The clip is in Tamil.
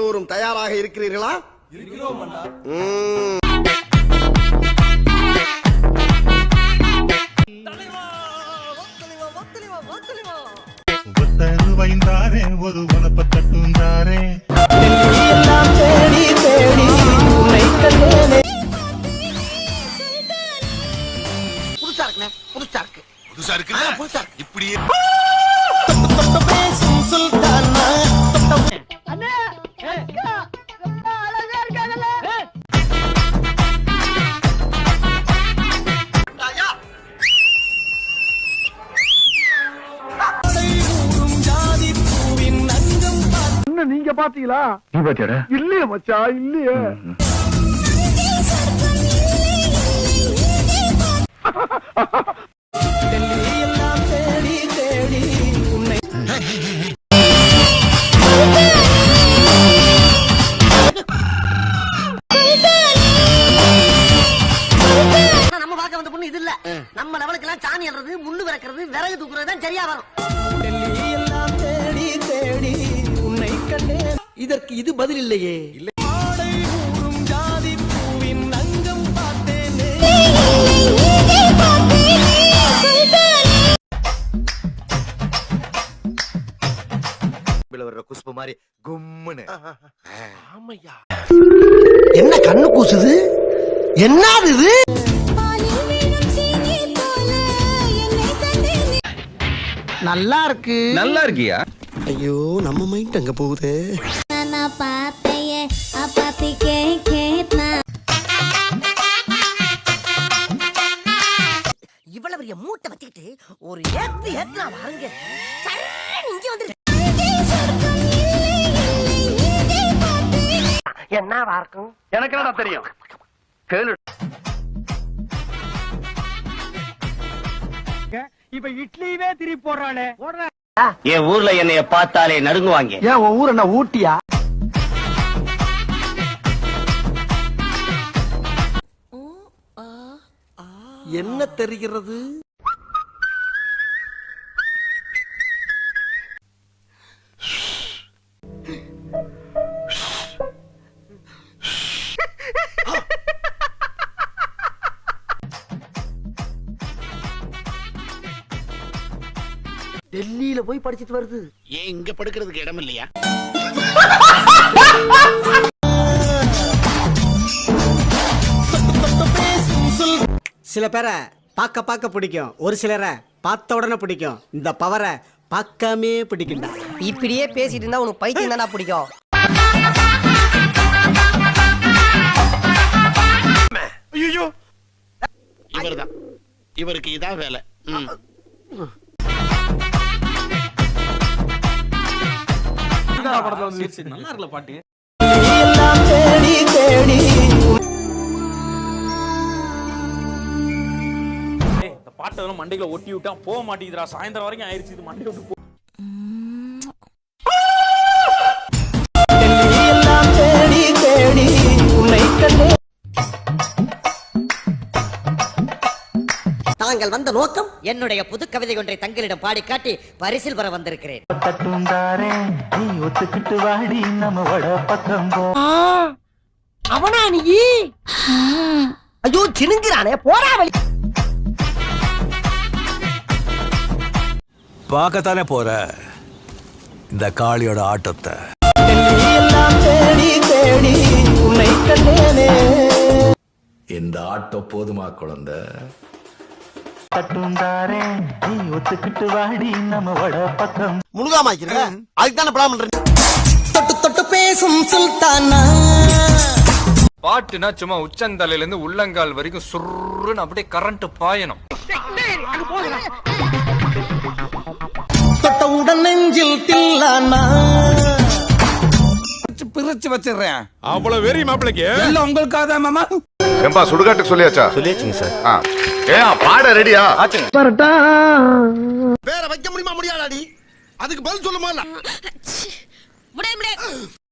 எல்லோரும் தயாராக இருக்கிறீர்களா? வைந்தாரே ஒரு உனப்ப புதுசா புதுசா இருக்கு. புதுசா இருக்கு. புதுசா இருக்கு. இப்படியே நீங்க பாத்தீங்களா? இல்லையே மச்சான் இல்லையே. ஆனா நம்ம பார்க்க வந்த பொண்ணு இது இல்ல. நம்ம லெவலுக்கு எல்லாம் சாணி அல்றது முள்ளு விறக்கிறது விறகு தூக்குறது தான் சரியா வரும். இதற்கு இது பதில் இல்லையே. வர்ற குஷ்பு மாதிரி கும்முன்னு. என்ன கண்ணு கூசுது? என்னது இது? நல்லா இருக்கு. நல்லா இருக்கியா? ஐயோ நம்ம மைண்ட் அங்க போகுது? பார்த்தையே அப்பாத்தி கேட்னா. இவ்வளவு பெரிய மூட்டை வச்சுக்கிட்டு ஒரு ஏத்து இங்க வந்து என்னவா இருக்கும் எனக்கு என்னடா தெரியும்? கேளு. இப்ப இட்லியவே திருப்பி போடுறானே என் ஊர்ல என்னைய பார்த்தாலே நடுங்குவாங்க. ஏன் உன் ஊர் என்ன ஊட்டியா? என்ன தெரிகிறது? டெல்லியில போய் படிச்சிட்டு வருது. ஏன் இங்க படுக்கிறதுக்கு இடம் இல்லையா சில பேரை பார்க்க பார்க்க பிடிக்கும். ஒரு சிலரை பார்த்த உடனே பிடிக்கும். இந்த பவரை பார்க்காமே பிடிக்கும்டா. இப்படியே பேசிட்டு இருந்தா உனக்கு பைத்தியம் தானா பிடிக்கும். ஐயோ இவர்தான். இவருக்கு இதான் வேலை. ம். இந்த பாட்டெல்லாம் மண்டையில ஒட்டி விட்டா போக மாட்டேங்குதுடா. சாயந்தரம் வரைக்கும் ஆயிருச்சு இது மண்டை விட்டு போ. தாங்கள் வந்த நோக்கம் என்னுடைய புது கவிதை ஒன்றை தங்களிடம் பாடி காட்டி பரிசில் பெற வந்திருக்கிறேன். அவனா நீ? ஐயோ சினுங்கிறானே போடா வழி. பார்க்கத்தானே போற? இந்த காளியோட ஆட்டத்தை. இந்த ஆட்டம் போதுமா குழந்தை? தட்டுந்தாரே நீ ஒத்துக்கிட்டு வாடி நம்ம வட பக்கம். முழுகாம அதுக்கு தானே பிளான் பண்றேன் தொட்டு தொட்டு பேசும் சுல்தானா. பாட்டுனா சும்மா உச்சந்தலையில இருந்து உள்ளங்கால் வரைக்கும் சுருன்னு அப்படியே கரண்ட் பாயணும். நெஞ்சில் தில்லானா? பிரிச்சு வச்சிடுறேன். அவ்வளவு வெறி மாப்பிளைக்கு? எல்லாம் உங்களுக்காக தான் மாமா? ஏம்பா சுடுகாட்டுக்கு சொல்லியாச்சா? சொல்லியாச்சுங்க சார். ஏன் பாட ரெடியா? வேற வைக்க முடியுமா முடியாதாடி? அதுக்கு பதில் சொல்லுமா முடியாது முடியாது